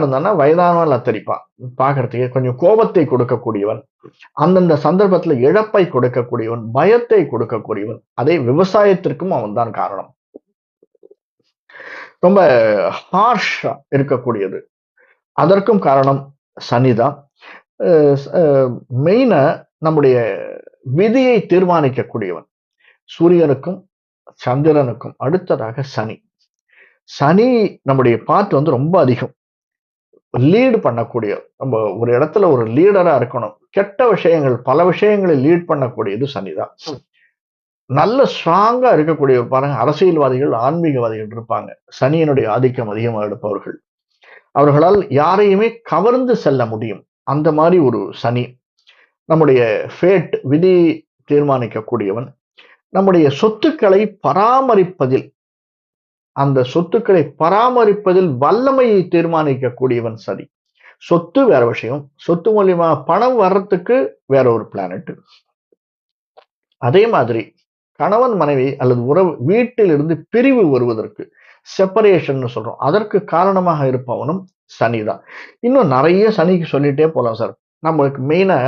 இருந்தான்னா வயதானவன் அத்தரிப்பான் பார்க்கறதுக்கு கொஞ்சம் கோபத்தை கொடுக்கக்கூடியவன். அந்தந்த சந்தர்ப்பத்துல இழப்பை கொடுக்கக்கூடியவன் பயத்தை கொடுக்கக்கூடியவன். அதே விவசாயத்திற்கும் அவன் தான் காரணம். ரொம்ப ஹார்ஷா இருக்கக்கூடியது. அதற்கும் காரணம் சனிதான். மெயினா நம்முடைய விதியை தீர்மானிக்கக்கூடியவன். சூரியனுக்கும் சந்திரனுக்கும் அடுத்ததாக சனி. சனி நம்முடைய பாட்டு வந்து ரொம்ப அதிகம். லீடு பண்ணக்கூடிய நம்ம ஒரு இடத்துல ஒரு லீடரா இருக்கணும். கெட்ட விஷயங்கள் பல விஷயங்களை லீட் பண்ணக்கூடியது சனிதான். நல்ல ஸ்ட்ராங்கா இருக்கக்கூடிய பாருங்க அரசியல்வாதிகள் ஆன்மீகவாதிகள் இருப்பாங்க. சனியினுடைய ஆதிக்கம் அதிகமாக எடுப்பவர்கள். அவர்களால் யாரையுமே கவர்ந்து செல்ல முடியும். அந்த மாதிரி ஒரு சனி. நம்முடைய ஃபேட் விதி தீர்மானிக்கக்கூடியவன். நம்முடைய சொத்துக்களை பராமரிப்பதில் அந்த சொத்துக்களை பராமரிப்பதில் வல்லமையை தீர்மானிக்கக்கூடியவன் சரி சொத்து வேற விஷயம். சொத்து மூலியமா பணம் வர்றதுக்கு வேற ஒரு பிளானட் அதே மாதிரி கணவன் மனைவி அல்லது உறவு வீட்டிலிருந்து பிரிவு வருவதற்கு செப்பரேஷன் சொல்றோம். அதற்கு காரணமாக இருப்பவனும் சனி தான் இன்னும் நிறைய சனிக்கு சொல்லிட்டே போலாம் சார். நம்மளுக்கு மெயினா